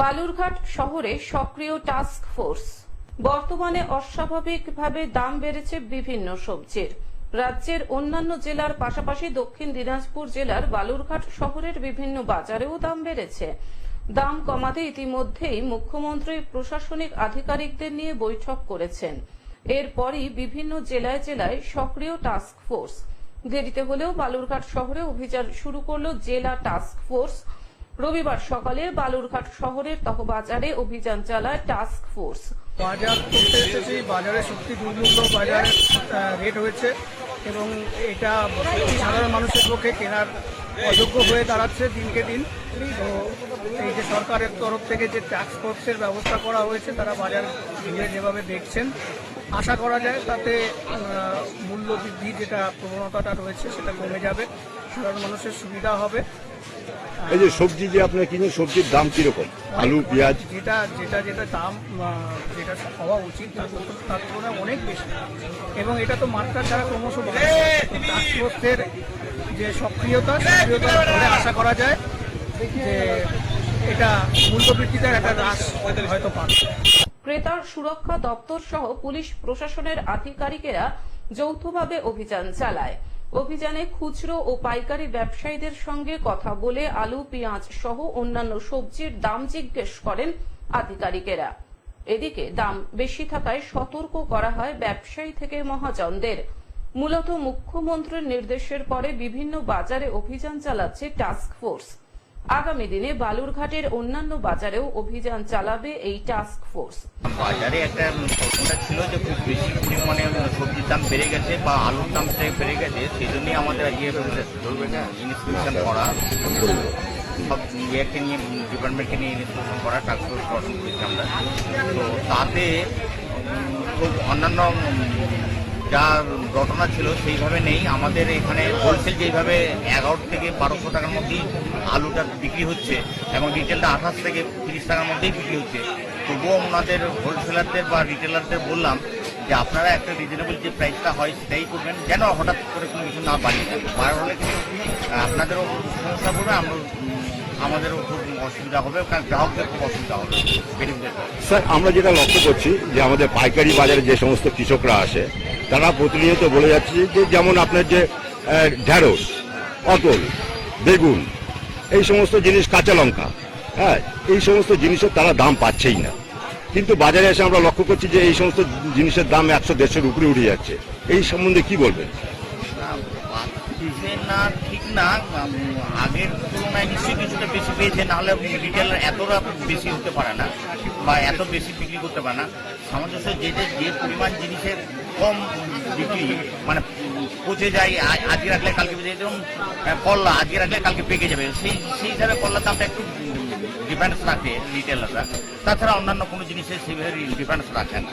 বালুরঘাট শহরে সক্রিয় task force. বর্তমানে অস্বাভাবিকভাবে দাম বেড়েছে বিভিন্ন সবজির। রাজ্যের অন্যান্য জেলার পাশাপাশি দক্ষিণ দিনাজপুর জেলার বালুরঘাট শহরের বিভিন্ন বাজারেও দাম বেড়েছে। দাম কমাতে ইতিমধ্যেই মুখ্যমন্ত্রী প্রশাসনিক আধিকারিকদের নিয়ে বৈঠক করেছেন। এরপরই বিভিন্ন জেলায় জেলায় সক্রিয় টাস্ক ফোর্স। দেরিতে হলেও বালুরঘাট শহরে অভিযান শুরু করল জেলা টাস্ক ফোর্স। রবিবার সকালে বালুরঘাট শহরের তহবাজারে অভিযান চালায় টাস্ক ফোর্স। বাজার করতে এসেছি। বাজারে সত্যি দুর্মূল্য বাজারে রেট হয়েছে এবং এটা সাধারণ মানুষের পক্ষে কেনার অযোগ্য হয়ে দাঁড়াচ্ছে দিনকে দিন। তো এই যে সরকারের তরফ থেকে যে ট্যাক্স ফোর্সের ব্যবস্থা করা হয়েছে, তারা বাজার ঘুরে যেভাবে দেখছেন, আশা করা যায় তাতে মূল্য বৃদ্ধি যেটা প্রবণতাটা রয়েছে সেটা কমে যাবে। সাধারণ মানুষের সুবিধা হবে। এই যে সবজি যে আপনার কিনে সবজির দাম কীরকম আলু পেঁয়াজ যেটা যেটা যেটা দাম যেটা হওয়া উচিত তার তুলনায় অনেক বেশি এবং এটা তো মাত্রা ছাড়া ক্রমশ বাড়ছে যে সক্রিয়তা সক্রিয়তার ফলে আশা করা যায় যে এটা মূল্যবৃদ্ধিতে একটা হ্রাস হয়তো পাবে ক্রেতার সুরক্ষা দপ্তর সহ পুলিশ প্রশাসনের আধিকারিকেরা যৌথভাবে অভিযান চালায় অভিযানে খুচরো ও পাইকারি ব্যবসায়ীদের সঙ্গে কথা বলে আলু, পেঁয়াজ সহ অন্যান্য সবজির দাম জিজ্ঞেস করেন আধিকারিকেরা। এদিকে দাম বেশি থাকায় সতর্ক করা হয় ব্যবসায়ী থেকে মহাজনদের। মূলত মুখ্যমন্ত্রীর নির্দেশের পরে বিভিন্ন বাজারে অভিযান চালাচ্ছে টাস্ক ফোর্স। আগামী দিনে বালুরঘাটের অন্যান্য বাজারেও অভিযান চালাবে এই টাস্ক ফোর্স বাজারে একটা প্রশ্নটা ছিল যে খুব বেশি পরিমাণে সবজির দাম বেড়ে গেছে বা আলুর দামটা বেড়ে গেছে সেই জন্যই আমাদের আজকে ইনস্পেকশন করা। সব ইয়েকে নিয়ে ডিপার্টমেন্টকে নিয়ে ইনস্পেকশন করা টাস্কফোর্স গঠন করেছি আমরা। তো তাতে খুব অন্যান্য যা ঘটনা ছিল সেইভাবে নেই। আমাদের এখানে হোলসেল যেভাবে এগারো থেকে বারোশো টাকার মধ্যেই আলুটা বিক্রি হচ্ছে এবং রিটেলটা আঠাশ থেকে তিরিশ টাকার মধ্যেই বিক্রি হচ্ছে। তবুও ওনাদের হোলসেলারদের বা রিটেলারদের বললাম যে আপনারা একটা রিজনেবল যে প্রাইসটা হয় সেটাই করবেন, যেন হঠাৎ করে কোনো কিছু না বাড়িয়ে দেন বার হলে আপনাদেরও সমস্যা পড়বে আমরা আমাদেরও খুব অসুবিধা হবে, কারণ গ্রাহকদের খুব অসুবিধা হবে। স্যার, আমরা যেটা লক্ষ্য করছি যে আমাদের পাইকারি বাজারে যে সমস্ত কৃষকরা আসে তারা প্রতিনিয়ত বলে যাচ্ছে যে যেমন আপনার যে ঢেঁড়স, পটল, বেগুন, এই সমস্ত জিনিস কাঁচা লঙ্কা হ্যাঁ এই সমস্ত জিনিসের তারা দাম পাচ্ছেই না। কিন্তু বাজারে এসে আমরা লক্ষ্য করছি যে এই সমস্ত জিনিসের দাম একশো দেড়শোর উপরে উঠে যাচ্ছে। এই সম্বন্ধে কি বলবেন? না, ঠিক না আগের তুলনায় নিশ্চয়ই কিছুটা বেশি পেয়েছে, নাহলে রিটেল এতটা বেশি হতে পারে না, বা এত বেশি বিক্রি করতে পারে না। সামঞ্জস্য যে যে পরিমাণ জিনিসের কম বিক্রি মানে পচে যায় আজকে রাখলে কালকে বেঁচে যেরকম করলা আজকে রাখলে কালকে পেকে যাবে, সেই সেই হিসাবে করলার দামটা একটু ডিফারেন্স রাখে রিটেলাররা তাছাড়া অন্যান্য কোনো জিনিসের সেইভাবে ডিফারেন্স রাখে না।